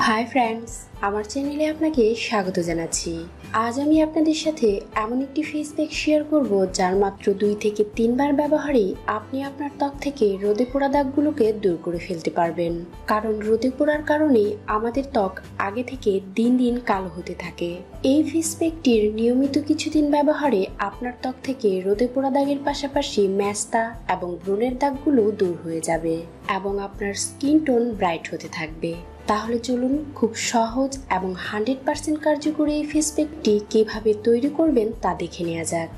Hi friends আমার চ্যানেলে আপনাকে স্বাগত জানাচ্ছি। আজ আমি আপনাদের সাথে এমন একটি ফেস প্যাক শেয়ার করব, যার মাত্র দুই থেকে তিনবার ব্যবহারেই আপনি আপনার ত্বক থেকে রোদে পোড়া দাগগুলোকে দূর করে ফেলতে পারবেন। কারণ রোদে পোড়ার কারণে আমাদের ত্বক আগে থেকে দিন দিন কালো হতে থাকে। এই ফেস প্যাকটির নিয়মিত কিছুদিন ব্যবহারে আপনার ত্বক থেকে রোদে পোড়া দাগের পাশাপাশি ম্যাস্তা এবং ব্রণের দাগগুলো দূর হয়ে যাবে এবং আপনার স্কিন টোন ব্রাইট হতে থাকবে। তাহলে চলুন খুব সহজ এবং হান্ড্রেড পার্সেন্ট কার্যকরী এই ফেস কীভাবে তৈরি করবেন তা দেখে নেওয়া যাক।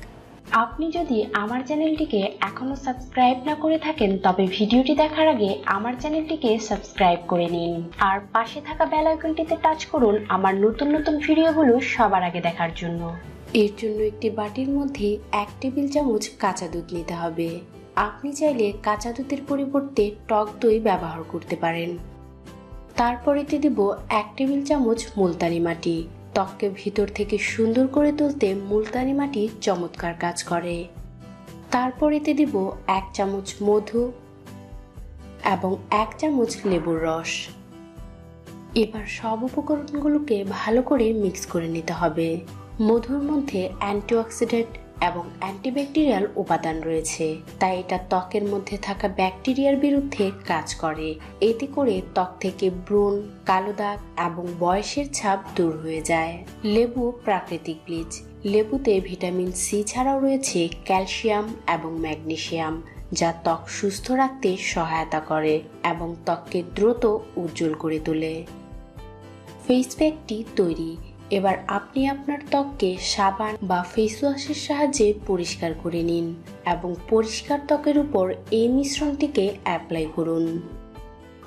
আপনি যদি আমার চ্যানেলটিকে এখনও সাবস্ক্রাইব না করে থাকেন, তবে ভিডিওটি দেখার আগে আমার চ্যানেলটিকে সাবস্ক্রাইব করে নিন। আর পাশে থাকা বেল আইকনটিতে টাচ করুন আমার নতুন নতুন ভিডিওগুলো সবার আগে দেখার জন্য। এর জন্য একটি বাটির মধ্যে এক টেবিল চামচ কাঁচা দুধ নিতে হবে। আপনি চাইলে কাঁচা দুধের পরিবর্তে টক দই ব্যবহার করতে পারেন। তারপর এতে দেব এক টেবিল চামচ মুলতানি মাটি। ত্বককে ভিতর থেকে সুন্দর করে তুলতে মুলতানি মাটি চমৎকার কাজ করে। তারপর এতে দেব এক চামচ মধু এবং এক চামচ লেবুর রস। এবার সব উপকরণগুলোকে ভালো করে মিক্স করে নিতে হবে। মধুর মধ্যে অ্যান্টিঅক্সিডেন্ট এবং অ্যান্টিব্যাকটেরিয়াল উপাদান রয়েছে। তাই এটা ত্বকের মধ্যে থাকা ব্যাকটেরিয়ার বিরুদ্ধে কাজ করে। এতে করে ত্বক থেকে ব্রণ কালো দাগ এবং বয়সের ছাপ দূর হয়ে যায়। লেবু প্রাকৃতিক ব্লিচ লেবুতে ভিটামিন সি ছাড়াও রয়েছে ক্যালসিয়াম এবং ম্যাগনেসিয়াম, যা ত্বক সুস্থ রাখতে সহায়তা করে এবং ত্বককে দ্রুত উজ্জ্বল করে তোলে। ফেস প্যাকটি তৈরি এবার আপনি আপনার ত্বককে সাবান বা ফেস ওয়াশের সাহায্যে পরিষ্কার করে নিন এবং পরিষ্কার ত্বকের উপর এই মিশ্রণটিকে অ্যাপ্লাই করুন।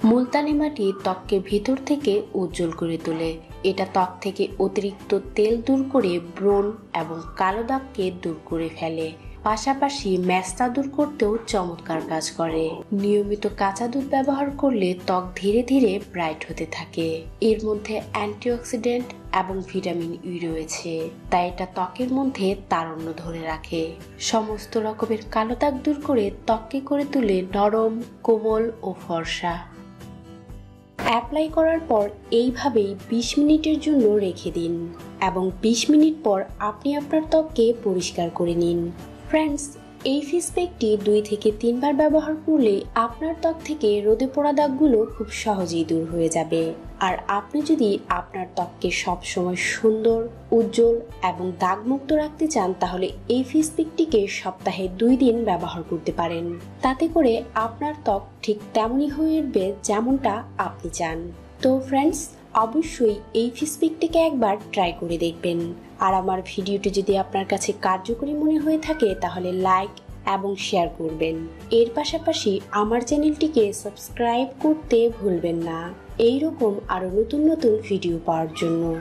মুলতানি মাটি ত্বককে ভিতর থেকে উজ্জ্বল করে তোলে। এটা ত্বক থেকে অতিরিক্ত তেল দূর করে ব্রণ এবং কালো দাগকে দূর করে ফেলে। পাশাপাশি ম্যাস্তা দূর করতেও চমৎকার কাজ করে। নিয়মিত কাঁচা দুধ ব্যবহার করলে ত্বক ধীরে ধীরে ব্রাইট হতে থাকে। এর মধ্যে অ্যান্টিঅক্সিডেন্ট এবং ভিটামিন ই রয়েছে, তাই এটা ত্বকের মধ্যে তারণ্য ধরে রাখে। সমস্ত রকমের কালো দাগ দূর করে ত্বককে করে তুলে নরম, কোমল ও ফর্সা। অ্যাপ্লাই করার পর এইভাবেই বিশ মিনিটের জন্য রেখে দিন এবং বিশ মিনিট পর আপনি আপনার ত্বককে পরিষ্কার করে নিন। ফ্রেন্ডস এই ফেস প্যাকটি দুই থেকে তিনবার ব্যবহার করলে আপনার ত্বক থেকে রোদে পোড়া দাগগুলো খুব সহজেই দূর হয়ে যাবে। আর আপনি যদি আপনার ত্বককে সবসময় সুন্দর, উজ্জ্বল এবং দাগমুক্ত রাখতে চান, তাহলে এই ফেস প্যাকটিকে সপ্তাহে দুই দিন ব্যবহার করতে পারেন। তাতে করে আপনার ত্বক ঠিক তেমনই হয়ে উঠবে যেমনটা আপনি চান। তো ফ্রেন্ডস অবশ্যই এই ফেস প্যাকটিকে একবার ট্রাই করে দেখবেন। আর আমার ভিডিওটি যদি আপনার কাছে কার্যকরী মনে হয়ে থাকে, তাহলে লাইক এবং শেয়ার করবেন। এর পাশাপাশি আমার চ্যানেলটিকে সাবস্ক্রাইব করতে ভুলবেন না। এই রকম আরও নতুন নতুন ভিডিও পাওয়ার জন্য।